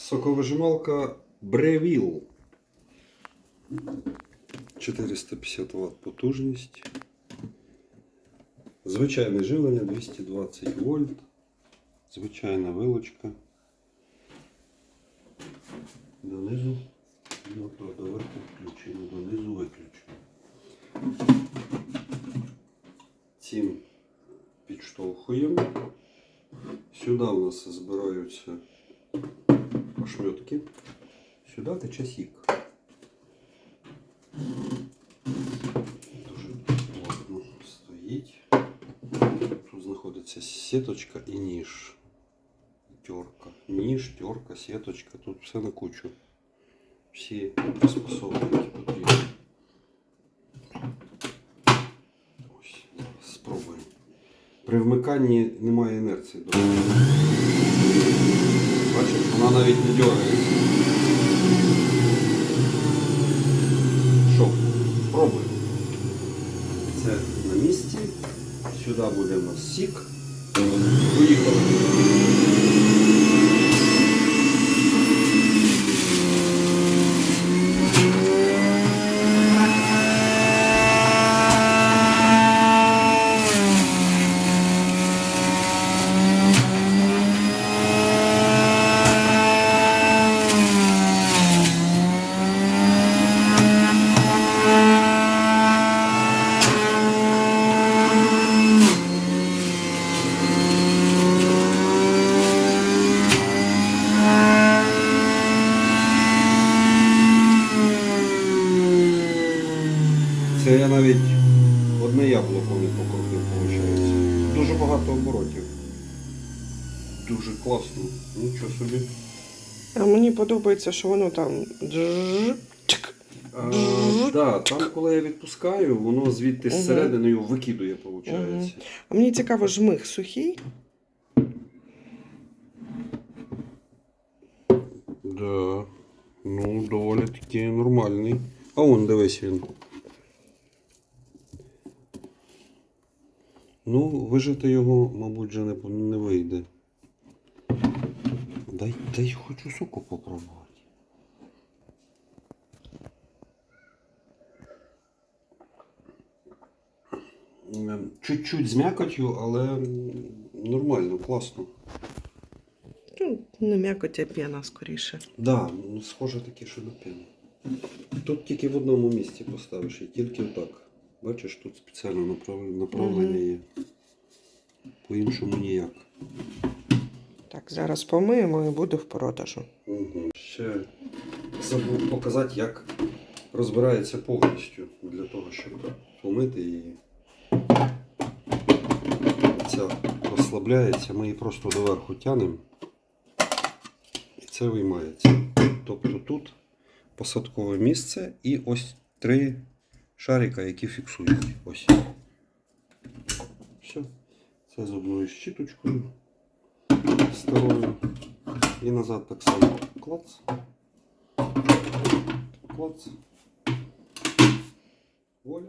Соковижималка Бревіл. 450 Вт потужність. Звичайне живлення 220 вольт. Звичайна вилочка. Донизу. Ну, доверху включено, донизу виключено. Цим підштовхуємо. Сюди у нас збираються ошметки. Сюди тече сік. Дуже плотно стоїть. Тут знаходиться сіточка і ніж. Терка. Ніж, терка, сіточка. Тут все на кучу. Всі приспособи, які потрібні. Ось, зараз спробуємо. При вмиканні немає інерції. до речі. Бачиш, вона навіть не дергається. Що, пробуємо. Це на місці. Сюди буде у нас сік. Поїхали. Це я навіть одне яблуко не покрутив, виходить. Дуже багато оборотів. Дуже класно. Нічого собі. А мені подобається, що воно там. А, да, там, коли я відпускаю, воно звідти зсередини його викидує, виходить. Мгм. А мені цікаво, жмих сухий. Да. Ну, доволі таки нормальний. А он дивись він. Ну, вижити його, мабуть, вже не, не вийде. Дай, дай хочу соку попробувати. Чуть-чуть з м'якотью, але нормально, класно. Ну, не м'якоть, а п'яна скоріше. Да, ну, схоже таке, що на п'яну. Тут тільки в одному місці поставиш і тільки отак. Бачиш, тут спеціальне направ- направлення є. По-іншому ніяк. Так, зараз помиємо і буде в продажу. Угу. Ще забув показати, як розбирається повністю для того, щоб помити її. Ця розслабляється, ми її просто доверху тянемо і це виймається. Тобто тут посадкове місце і ось три шарика, які фіксують. Ось. Все. Це з одною щіточкою старою. І назад так само клац. Клац. Воля.